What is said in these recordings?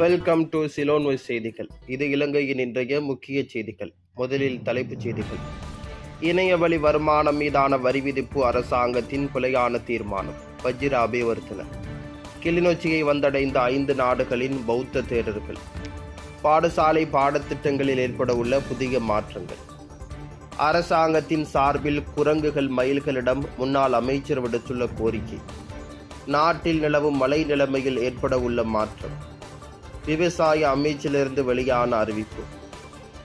Welcome to சிலோன்வை செய்திகள். இது இலங்கையின் இன்றைய முக்கிய செய்திகள். முதலில் தலைப்புச் செய்திகள். இணைய வழி வருமானம் மீதான வரி விதிப்பு அரசாங்கத்தின் கொலையான தீர்மானம். வஜ்ர அபிவர்த்தன. கிளிநொச்சியை வந்தடைந்த ஐந்து நாடுகளின் பௌத்த தேரர்கள் பாடசாலை பாடத்திட்டங்களில் ஏற்பட உள்ள புதிய மாற்றங்கள். அரசாங்கத்தின் சார்பில் குரங்குகள் மயில்களிடம் முன்னாள் அமைச்சர் விடுத்துள்ள கோரிக்கை. நாட்டில் நிலவும் மழை நிலைமையில் ஏற்பட உள்ள மாற்றம். விவசாய அமைச்சிலிருந்து வெளியான அறிவிப்பு.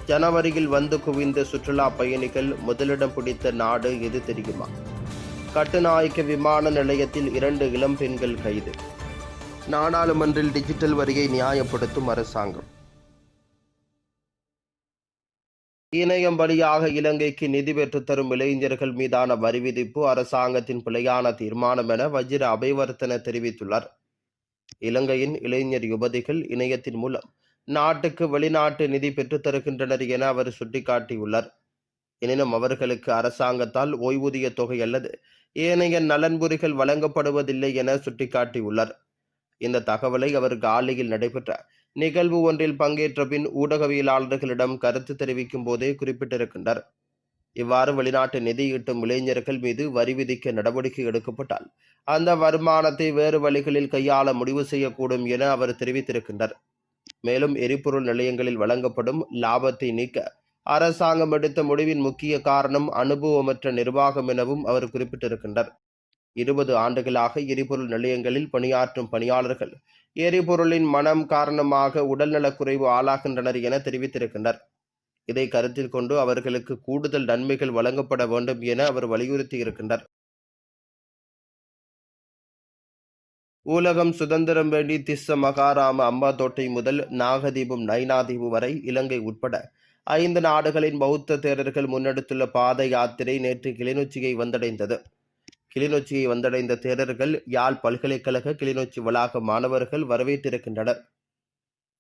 ஜனவரியில் வந்து குவிந்த சுற்றுலா பயணிகள் முதலிடம் பிடித்த நாடு எது தெரியுமா? கட்டுநாயக்க விமான நிலையத்தில் இரண்டு இளம் பெண்கள் கைது. நாடாளுமன்றில் டிஜிட்டல் வரியை நியாயப்படுத்தும் அரசாங்கம். இணையம் வழியாக இலங்கைக்கு நிதி பெற்று தரும் இளைஞர்கள் மீதான வரி விதிப்பு அரசாங்கத்தின் பிழையான தீர்மானம் என வஜ்ர அபைவர்த்தன தெரிவித்துள்ளார். இலங்கையின் இளைஞர் யுவதிகள் இணையத்தின் மூலம் நாட்டுக்கு வெளிநாட்டு நிதி பெற்றுத் தருகின்றனர் என அவர் சுட்டிக்காட்டியுள்ளார். எனினும் அவர்களுக்கு அரசாங்கத்தால் ஓய்வூதிய தொகை அல்லது ஏனைய நலன்புரிகள் வழங்கப்படுவதில்லை என சுட்டிக்காட்டியுள்ளார். இந்த தகவலை அவர் காலியில் நடைபெற்ற நிகழ்வு ஒன்றில் பங்கேற்ற பின் ஊடகவியலாளர்களிடம் கருத்து தெரிவிக்கும் போதே குறிப்பிட்டிருக்கின்றார். இவ்வாறு வெளிநாட்டு நிதி ஈட்டும் இளைஞர்கள் மீது வரி விதிக்க நடவடிக்கை எடுக்கப்பட்டால் அந்த வருமானத்தை வேறு வழிகளில் கையாள முடிவு செய்யக்கூடும் என அவர் தெரிவித்திருக்கின்றார். மேலும் எரிபொருள் நிலையங்களில் வழங்கப்படும் லாபத்தை நீக்க அரசாங்கம் எடுத்த முடிவின் முக்கிய காரணம் அனுபவமற்ற நிர்வாகம் எனவும் அவர் குறிப்பிட்டிருக்கின்றார். இருபது ஆண்டுகளாக எரிபொருள் நிலையங்களில் பணியாற்றும் பணியாளர்கள் எரிபொருளின் மனம் காரணமாக உடல்நலக்குறைவு ஆளாகின்றனர் என தெரிவித்திருக்கின்றனர் இதை கருத்தில் கொண்டு அவர்களுக்கு கூடுதல் நன்மைகள் வழங்கப்பட வேண்டும் என அவர் வலியுறுத்தி இருக்கின்றார். ஊலகம் சுதந்திரம் வேண்டி திஸ்ஸ மகாராம அம்பாதோட்டை முதல் நாகதீபம் நைனாதீபம் வரை இலங்கை உட்பட ஐந்து நாடுகளின் பௌத்த தேரர்கள் முன்னெடுத்துள்ள பாத யாத்திரை நேற்று கிளிநொச்சியை வந்தடைந்தது. கிளிநொச்சியை வந்தடைந்த தேரர்கள் யாழ் பல்கலைக்கழக கிளிநொச்சி வளாக மாணவர்கள் வரவேற்றிருக்கின்றனர்.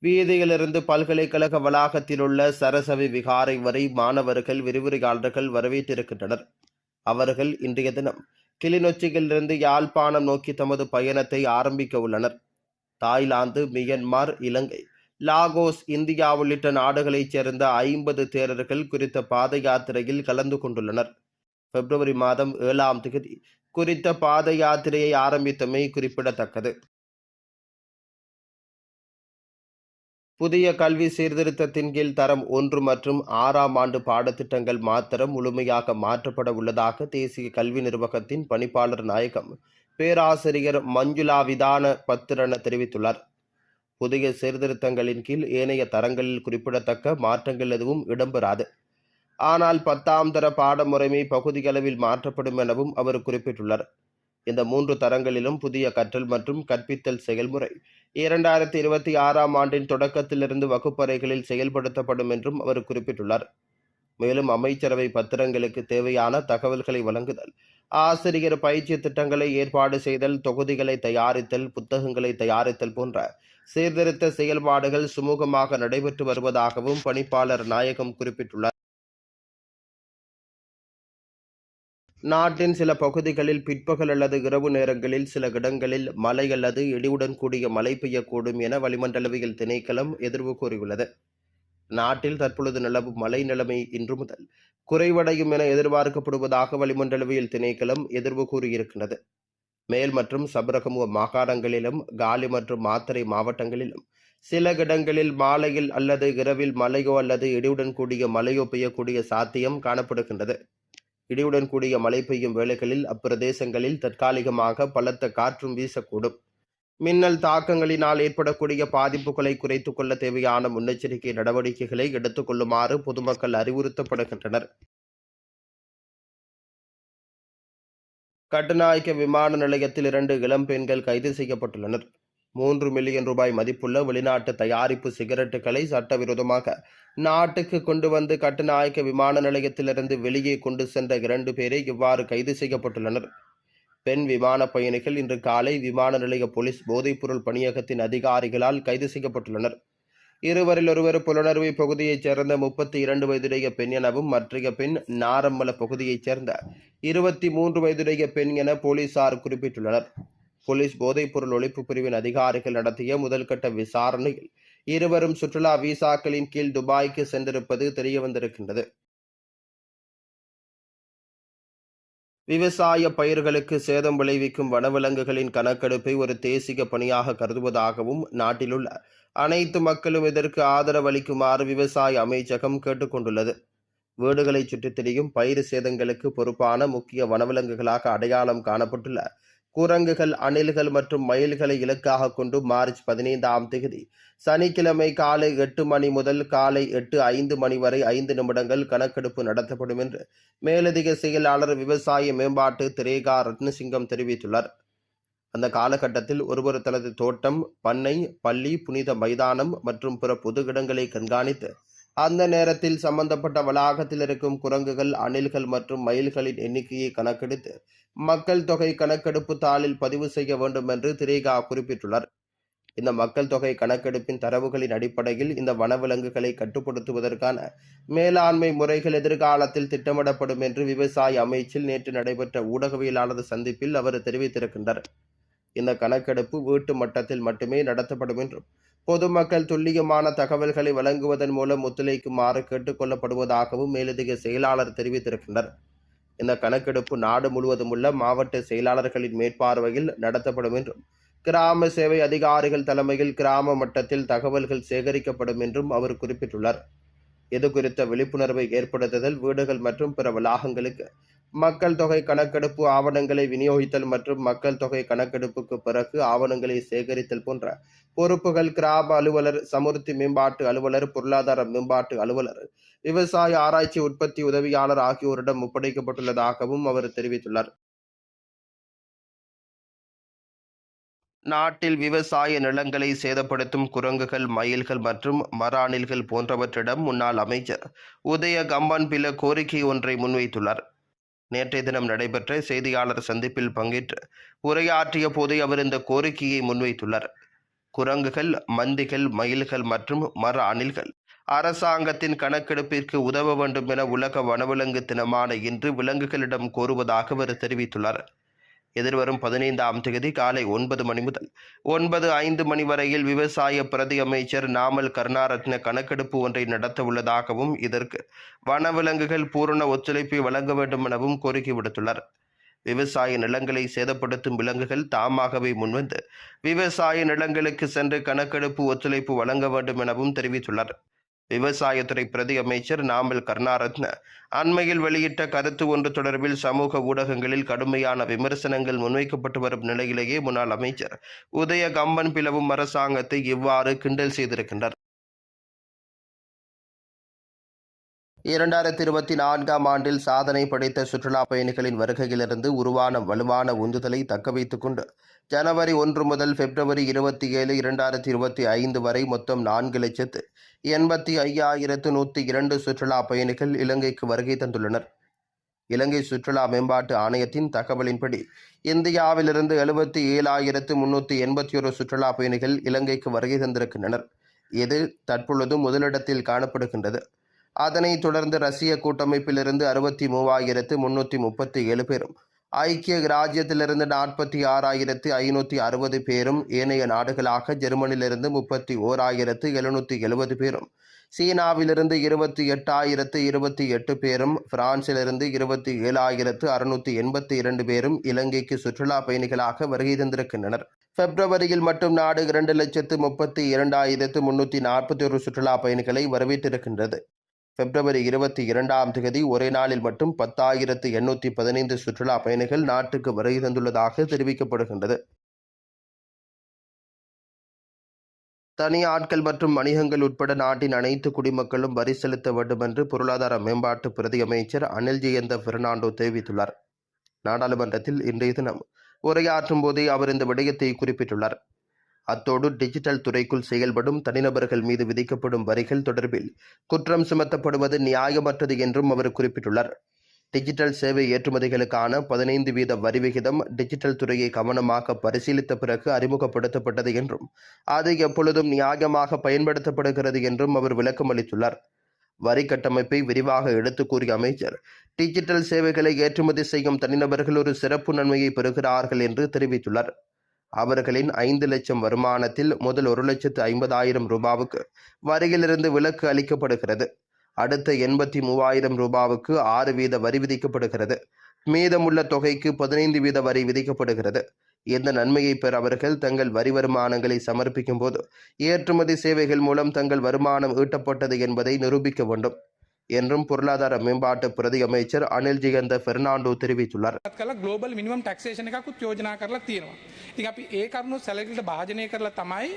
வீதியிலிருந்து பல்கலைக்கழக வளாகத்தில் உள்ள சரசவி விகாரை வரை மாணவர்கள் விரிவுரையாளர்கள் வரவேற்றிருக்கின்றனர். அவர்கள் இன்றைய தினம் கிளிநொச்சியிலிருந்து யாழ்ப்பாணம் நோக்கி தமது பயணத்தை ஆரம்பிக்க உள்ளனர். Thailand Myanmar Ilangai Laos India உள்ளிட்ட நாடுகளைச் சேர்ந்த ஐம்பது தேரர்கள் குறித்த பாத யாத்திரையில் கலந்து கொண்டுள்ளனர். பிப்ரவரி மாதம் ஏழாம் தேதி குறித்த பாத யாத்திரையை ஆரம்பித்தமை குறிப்பிடத்தக்கது. புதிய கல்வி சீர்திருத்தத்தின் கீழ் தரம் ஒன்று மற்றும் ஆறாம் ஆண்டு பாடத்திட்டங்கள் மாத்திரம் முழுமையாக மாற்றப்பட உள்ளதாக தேசிய கல்வி நிர்வாகத்தின் பணிப்பாளர் நாயகம் பேராசிரியர் மஞ்சுளா விதான பத்திரன தெரிவித்துள்ளார். புதிய சீர்திருத்தங்களின் கீழ் ஏனைய தரங்களில் குறிப்பிடத்தக்க மாற்றங்கள் எதுவும் இடம்பெறாது. ஆனால் பத்தாம் தர பாடமுறைமை பகுதியளவில் மாற்றப்படும் எனவும் அவர் குறிப்பிட்டுள்ளார். இந்த மூன்று தரங்களிலும் புதிய கற்றல் மற்றும் கற்பித்தல் செயல்முறை. இரண்டாயிரத்தி இருபத்தி ஆறாம் ஆண்டின் தொடக்கத்திலிருந்து வகுப்பறைகளில் செயல்படுத்தப்படும் என்றும் அவர் குறிப்பிட்டுள்ளார். மேலும் அமைச்சரவை பத்திரங்களுக்கு தேவையான தகவல்களை வழங்குதல் ஆசிரியர் பயிற்சி திட்டங்களை ஏற்பாடு செய்தல் தொகுதிகளை தயாரித்தல் புத்தகங்களை தயாரித்தல் போன்ற சீர்திருத்த செயல்பாடுகள் சுமூகமாக நடைபெற்று வருவதாகவும் பணிப்பாளர் நாயகம் குறிப்பிட்டுள்ளார். நாட்டின் சில பகுதிகளில் பிற்பகல் அல்லது இரவு நேரங்களில் சில இடங்களில் மழை அல்லது இடியுடன் கூடிய மழை பெய்யக்கூடும் என வளிமண்டலவியல் திணைக்களம் எதிர்வு கூறியுள்ளது. நாட்டில் தற்பொழுது நிலவும் மழை நிலைமை இன்று முதல் குறைவடையும் என எதிர்பார்க்கப்படுவதாக வளிமண்டலவியல் திணைக்களம் எதிர்வு கூறியிருக்கின்றது. மேல் மற்றும் சபரகமுக மாகாணங்களிலும் காலி மற்றும் மாத்தறை மாவட்டங்களிலும் சில இடங்களில் மாலையில் அல்லது இரவில் மழையோ அல்லது இடியுடன் கூடிய மழையோ பெய்யக்கூடிய சாத்தியம் காணப்படுகின்றது. இடியுடன் கூடிய மழை பெய்யும் வேளைகளில் அப்பிரதேசங்களில் தற்காலிகமாக பலத்த காற்றும் வீசக்கூடும். மின்னல் தாக்கங்களினால் ஏற்படக்கூடிய பாதிப்புகளை குறைத்துக் கொள்ள தேவையான முன்னெச்சரிக்கை நடவடிக்கைகளை எடுத்துக்கொள்ளுமாறு பொதுமக்கள் அறிவுறுத்தப்படுகின்றனர். கட்டுநாயக்க விமான நிலையத்தில் இரண்டு இளம் பெண்கள் கைது செய்யப்பட்டுள்ளனர். மூன்று மில்லியன் ரூபாய் மதிப்புள்ள வெளிநாட்டு தயாரிப்பு சிகரெட்டுகளை சட்டவிரோதமாக நாட்டுக்கு கொண்டு வந்து கட்டுநாயக்க விமான நிலையத்திலிருந்து வெளியே கொண்டு சென்ற இரண்டு பேரே இவ்வாறு கைது செய்யப்பட்டுள்ளனர். பெண் விமான பயணிகள் இன்று காலை விமான நிலைய போலீஸ் போதைப்பொருள் பணியகத்தின் அதிகாரிகளால் கைது செய்யப்பட்டுள்ளனர். இருவரில் ஒருவர் புலனறுவை பகுதியைச் சேர்ந்த முப்பத்தி இரண்டு வயதுடைய பெண் எனவும் மற்றைய பெண் நாரம்மல பகுதியைச் சேர்ந்த இருபத்தி மூன்று வயதுடைய பெண் என போலீசார் குறிப்பிட்டுள்ளனர். போலீஸ் போதைப்பொருள் ஒழிப்பு பிரிவின் அதிகாரிகள் நடத்திய முதல்கட்ட விசாரணையில் இருவரும் சுற்றுலா விசாக்களின் கீழ் துபாய்க்கு சென்றிருப்பது தெரியவந்திருக்கின்றது. விவசாய பயிர்களுக்கு சேதம் விளைவிக்கும் வனவிலங்குகளின் கணக்கெடுப்பை ஒரு தேசிய பணியாக கருதுவதாகவும் நாட்டிலுள்ள அனைத்து மக்களும் இதற்கு ஆதரவளிக்குமாறு விவசாய அமைச்சகம் கேட்டுக்கொண்டுள்ளது. வீடுகளை சுற்றித் திரியும் பயிர் சேதங்களுக்கு பொறுப்பான முக்கிய வனவிலங்குகளாக அடையாளம் காணப்பட்டுள்ள குரங்குகள் அணில்கள் மற்றும் மயில்களை இலக்காக கொண்டு மார்ச் பதினைந்தாம் தேதி சனிக்கிழமை காலை எட்டு மணி முதல் காலை எட்டு ஐந்து மணி வரை ஐந்து நிமிடங்கள் கணக்கெடுப்பு நடத்தப்படும் என்று மேலதிக செயலாளர் விவசாய மேம்பாட்டு திரேகா ரத்னசிங்கம் தெரிவித்துள்ளார். அந்த காலகட்டத்தில் ஒருவர் தனது தோட்டம் பண்ணை பள்ளி புனித மைதானம் மற்றும் பிற பொது இடங்களை கண்காணித்து அந்த நேரத்தில் சம்பந்தப்பட்ட வளாகத்தில் இருக்கும் குரங்குகள் அணில்கள் மற்றும் மயில்களின் எண்ணிக்கையை கணக்கெடுத்து மக்கள் தொகை கணக்கெடுப்பு தாளில் பதிவு செய்ய வேண்டும் என்று திரேகா குறிப்பிட்டுள்ளார். இந்த மக்கள் தொகை கணக்கெடுப்பின் தரவுகளின் அடிப்படையில் இந்த வனவிலங்குகளை கட்டுப்படுத்துவதற்கான மேலாண்மை முறைகள் எதிர்காலத்தில் திட்டமிடப்படும் என்று விவசாய அமைச்சில் நேற்று நடைபெற்ற ஊடகவியலாளர் சந்திப்பில் அவர் தெரிவித்திருக்கின்றார். இந்த கணக்கெடுப்பு வீட்டு மட்டத்தில் மட்டுமே நடத்தப்படும் என்றும் பொதுமக்கள் துல்லியமான தகவல்களை வழங்குவதன் மூலம் ஒத்துழைக்குமாறு கேட்டுக்கொள்ளப்படுவதாகவும் மேலதிக செயலாளர் தெரிவித்திருக்கின்றனர். இந்த கணக்கெடுப்பு நாடு முழுவதும் உள்ள மாவட்ட செயலாளர்களின் மேற்பார்வையில் நடத்தப்படும் என்றும் கிராம சேவை அதிகாரிகள் தலைமையில் கிராம மட்டத்தில் தகவல்கள் சேகரிக்கப்படும் என்றும் அவர் குறிப்பிட்டுள்ளார். இது குறித்த விழிப்புணர்வை ஏற்படுத்துதல் வீடுகள் மற்றும் பிற வளாகங்களுக்கு மக்கள் தொகை கணக்கெடுப்பு ஆவணங்களை விநியோகித்தல் மற்றும் மக்கள் தொகை கணக்கெடுப்புக்கு பிறகு ஆவணங்களை சேகரித்தல் போன்ற பொறுப்புகள் கிராம அலுவலர் சமுர்த்தி மேம்பாட்டு அலுவலர் பொருளாதார மேம்பாட்டு அலுவலர் விவசாய ஆராய்ச்சி உற்பத்தி உதவியாளர் ஆகியோரிடம் ஒப்படைக்கப்பட்டுள்ளதாகவும் அவர் தெரிவித்துள்ளார். நாட்டில் விவசாய நிலங்களை சேதப்படுத்தும் குரங்குகள் மயில்கள் மற்றும் மராணில்கள் போன்றவற்றிடம் முன்னாள் அமைச்சர் உதய கம்பன் பில கோரிக்கை ஒன்றை முன்வைத்துள்ளார். நேற்றைய தினம் நடைபெற்ற செய்தியாளர் சந்திப்பில் பங்கேற்று உரையாற்றிய போதே அவர் இந்த கோரிக்கையை முன்வைத்துள்ளார். குரங்குகள் மந்திகள் மயில்கள் மற்றும் மர அணில்கள் அரசாங்கத்தின் கணக்கெடுப்பிற்கு உதவ வேண்டும் என உலக வனவிலங்கு தினமான இன்று விலங்குகளிடம் கோருவதாக அவர் தெரிவித்துள்ளார். எதிர்வரும் பதினைந்தாம் தேதி காலை ஒன்பது மணி முதல் ஒன்பது ஐந்து மணி வரையில் விவசாய பிரதி அமைச்சர் நாமல் கருணாரத்ன கணக்கெடுப்பு ஒன்றை நடத்த உள்ளதாகவும் இதற்கு வனவிலங்குகள் பூரண ஒத்துழைப்பை வழங்க வேண்டும் எனவும் கோரிக்கை விடுத்துள்ளார். விவசாய நிலங்களை சேதப்படுத்தும் விலங்குகள் தாமாகவே முன்வந்து விவசாய நிலங்களுக்கு சென்று கணக்கெடுப்பு ஒத்துழைப்பு வழங்க வேண்டும் எனவும் தெரிவித்துள்ளார். விவசாயத்துறை பிரதி அமைச்சர் நாமல் கருணாரத்ன. அண்மையில் வெளியிட்ட கருத்து ஒன்று தொடர்பில் சமூக ஊடகங்களில் கடுமையான விமர்சனங்கள் முன்வைக்கப்பட்டு வரும் நிலையிலேயே முன்னாள் அமைச்சர் உதய கம்பன் பிளவும் அரசாங்கத்தை இவ்வாறு கிண்டல் செய்திருக்கின்றார். இரண்டாயிரத்தி இருபத்தி நான்காம் ஆண்டில் சாதனை படைத்த சுற்றுலா பயணிகளின் வருகையிலிருந்து உருவான வலுவான உந்துதலை தக்கவைத்துக் கொண்டு ஜனவரி ஒன்று முதல் பிப்ரவரி இருபத்தி ஏழு இரண்டாயிரத்தி இருபத்தி ஐந்து வரை மொத்தம் நான்கு லட்சத்து எண்பத்தி ஐயாயிரத்து நூற்றி இரண்டு சுற்றுலா பயணிகள் இலங்கைக்கு வருகை தந்துள்ளனர். இலங்கை சுற்றுலா மேம்பாட்டு ஆணையத்தின் தகவலின்படி இந்தியாவிலிருந்து எழுபத்தி ஏழாயிரத்து முன்னூற்றி எண்பத்தி ஒரு சுற்றுலா பயணிகள் இலங்கைக்கு வருகை தந்திருக்கின்றனர். இது தற்பொழுது முதலிடத்தில் காணப்படுகின்றது. அதனைத் தொடர்ந்து ரஷ்ய கூட்டமைப்பிலிருந்து அறுபத்தி மூவாயிரத்து முன்னூற்றி முப்பத்தி ஏழு பேரும் ஐக்கிய ராஜ்யத்திலிருந்து நாற்பத்தி ஆறாயிரத்து ஐநூற்றி அறுபது பேரும் ஏனைய நாடுகளாக ஜெர்மனியிலிருந்து முப்பத்தி ஓராயிரத்து எழுநூற்றி எழுபது பேரும் சீனாவிலிருந்து இருபத்தி எட்டாயிரத்து இருபத்தி எட்டு பேரும் பிரான்சிலிருந்து இருபத்தி ஏழாயிரத்து அறுநூற்றி எண்பத்தி இரண்டு பேரும் இலங்கைக்கு சுற்றுலா பயணிகளாக வருகை தந்திருக்கின்றனர். பிப்ரவரியில் மட்டும் நாடு இரண்டு லட்சத்து முப்பத்தி இரண்டாயிரத்து முன்னூற்றி நாற்பத்தி ஒரு சுற்றுலா பயணிகளை வரவேற்றிருக்கின்றது. பிப்ரவரி இருபத்தி இரண்டாம் தேதி ஒரே நாளில் மட்டும் பத்தாயிரத்து எண்ணூற்றி பதினைந்து சுற்றுலா பயணிகள் நாட்டுக்கு வருகை தந்துள்ளதாக தெரிவிக்கப்படுகின்றது. தனி ஆட்கள் மற்றும் வணிகங்கள் உட்பட நாட்டின் அனைத்து குடிமக்களும் வரி செலுத்த வேண்டும் என்று பொருளாதார மேம்பாட்டு பிரதி அமைச்சர் அனில் ஜெயந்த பெர்னாண்டோ தெரிவித்துள்ளார். நாடாளுமன்றத்தில் இன்றைய தினம் உரையாற்றும் போதே அவர் இந்த விடயத்தை குறிப்பிட்டுள்ளார். அத்தோடு டிஜிட்டல் துறைக்குள் செயல்படும் தனிநபர்கள் மீது விதிக்கப்படும் வரிகள் தொடர்பில் குற்றம் சுமத்தப்படுவது நியாயமற்றது என்றும் அவர் குறிப்பிட்டுள்ளார். டிஜிட்டல் சேவை ஏற்றுமதிகளுக்கான பதினைந்து வீத வரி விகிதம் டிஜிட்டல் துறையை கவனமாக பரிசீலித்த பிறகு அறிமுகப்படுத்தப்பட்டது என்றும் அது எப்பொழுதும் நியாயமாக பயன்படுத்தப்படுகிறது என்றும் அவர் விளக்கம் அளித்துள்ளார். வரி கட்டமைப்பை விரிவாக எடுத்துக் கூறிய அமைச்சர் டிஜிட்டல் சேவைகளை ஏற்றுமதி செய்யும் தனிநபர்கள் ஒரு சிறப்பு நன்மையை பெறுகிறார்கள் என்று தெரிவித்துள்ளார். அவர்களின் ஐந்து லட்சம் வருமானத்தில் முதல் ஒரு லட்சத்து ஐம்பதாயிரம் ரூபாவுக்கு வரியிலிருந்து விலக்கு அளிக்கப்படுகிறது. அடுத்த எண்பத்தி மூவாயிரம் ரூபாவுக்கு ஆறு வீத வரி விதிக்கப்படுகிறது. மீதமுள்ள தொகைக்கு பதினைந்து வீத வரி விதிக்கப்படுகிறது. இந்த நன்மையை பெற அவர்கள் தங்கள் வரி வருமானங்களை சமர்ப்பிக்கும் போது ஏற்றுமதி சேவைகள் மூலம் தங்கள் வருமானம் ஈட்டப்பட்டது என்பதை நிரூபிக்க வேண்டும். என்றும் பொருளாதார மேம்பாட்டு பிரதி அமைச்சர் அனில் ஜிகந்த பெர்னாண்டோ தெரிவித்துள்ளார் පත් කලා ගලෝබල් මිනිමම් ටක්ෂේෂන එකකුත් යෝජනා කරලා තියෙනවා. ඉතින් අපි ඒ කරුණු සැලකිට භාජනය කරලා තමයි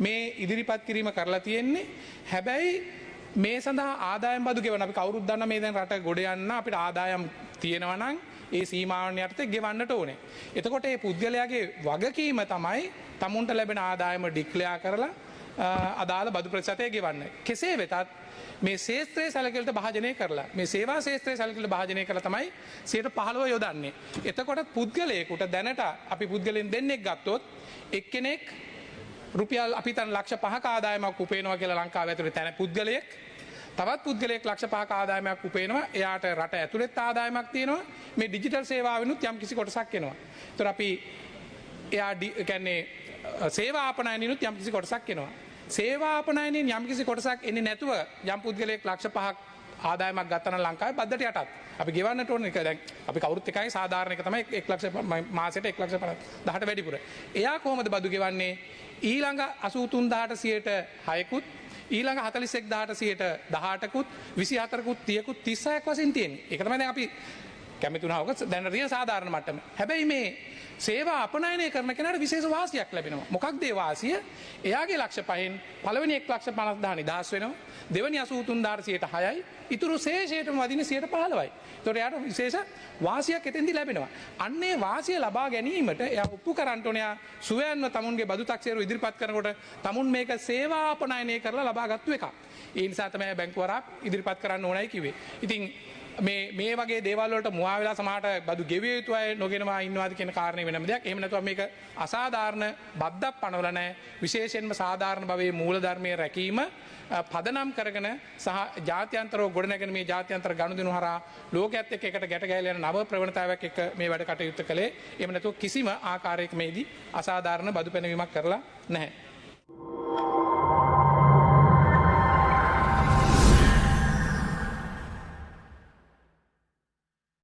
මේ ඉදිරිපත් කිරීම කරලා තියෙන්නේ හැබැයි මේ සඳහා ආදායම් බදු ගෙවන අපි කවරුද්දන්න මේ දැන් රට ගොඩ යන්න අපිට ආදායම් තියෙනවනං ඒ සීමාවන් යටත ගෙවන්නට ඕනේ. එතකොට ඒ පුද්ගලයාගේ වගකීම තමයි තමුන්ට ලැබෙන ආදායම ඩික්ලයා කරලා අ, අදාළ බදු ප්‍රසතය ගෙවන්න. කෙසේ වෙතත් මේ ශේත්‍රයේ සැලකලට භාජනය කරලා මේ සේවා ශේත්‍රය සැලකලට භාජනය කළ තමයි සයට පහළුව යොදන්නේ. එතකොට පුද්ගලයකුට දැනට අපි පුද්ගලෙන් දෙන්නෙක් ගත්තොත් එක්කෙනෙක් රුපියල් අපිතන් ලක්ෂ පහ ආදායමක් උපේනවා කියලා ලංකාව ඇතුළේ තැන පුද්ගලයෙක් තවත් පුද්ගලයෙක් ලක්ෂ පහ ආදායමක් උපේනවා එයාට රට ඇතුළෙත් ආදායමක් තියෙනවා මේ ඩිජිටල් සේවාවෙනුත් යම් කිසි කොටසක් එනවා. තොර අපි එයා කැන්නේ සේවාපනයනුත් යම් කිසි කොටසක් එනවා. සේවාපනයනින් යම්කිසි කොටසක් එන්නේ නැතුව යම් පුද්ගලයෙක් ලක්ෂ පහක් ආදායමක් ගත්තන ලංකාව බද්ධට යටත්. අපි ගෙවන්න ඕන එක දැන් අපි කවරුත් එකයි සාධාරණක තමයි එක් ලක්ෂ මාසයට එක් ලක්ෂ පල දහට වැඩිපුර. එයා කෝමද බදු ගෙවන්නේ? ඊළඟ අසූතුන් දාට සියයට හයකුත් ඊළඟ හතලිසෙක් දාට සියයට දහටකුත් විසි හතරකුත් තියකුත් තිස්සයක් වසින් තියෙන් එකතම දැන් අපි කැමිතුනාවක දැනරිය සාධාරණ මට්ටම හැබැයි මේ සේවා අපනයනය කරන කෙනට විශේෂ වාසියක් ලැබෙනවා. මොකක් දේවාසිය එයාගේ ලක්ෂ පහෙන් පලවනි එක් ලක්ෂ පනස්දානි දස් වෙනවා. දෙවනි අසූතුන් ධාර්සයට හයයි. ඉතුරු සේෂයට වදින සියට පහලවයි තොරයට විශේෂ වාසියක් එතෙදි ලැබෙනවා. අන්නේ වාසිය ලබා ගැනීමට එය ඔප්පු කරන්ටනයා සුවයන්ව තමුන්ගේ බදු තක්ෂේරු ඉදිරිපත් කරකොට තමුන් මේක සේවාපනයනය කරලා ලබාගත්තු එක ඒ නිසාතමය බැංකුවරක් ඉදිරිපත් කරන්න ඕනයි කිවේ ඉතින් මේ මේ වගේ දේවල්වලට මුවාවෙලා සමහට බදු ගෙවිය යුතුයි නොගෙනවා ඉන්නවාද කියන කාරණය වෙනම දෙයක්. එහෙම නැතුව මේක අසාධාරණ බද්දක් පනවල නැහැ. විශේෂයෙන්ම සාධාරණ භවයේ මූලධර්මයේ රැකීම අ, පදනම් කරගෙන සහ ජාත්‍යන්තරව ගොඩනැගෙන මේ ජාත්‍යන්තර ගනුදෙනු හරහා ලෝකයේත් එක්ක එකට ගැට ගැහිලා යන නව ප්‍රවණතාවයක් එක්ක මේ වැඩ කටයුත්ත කළේ. එහෙම නැතුව කිසිම ආකාරයක මේදී අසාධාරණ බදු පැනවීමක් කරලා නැහැ.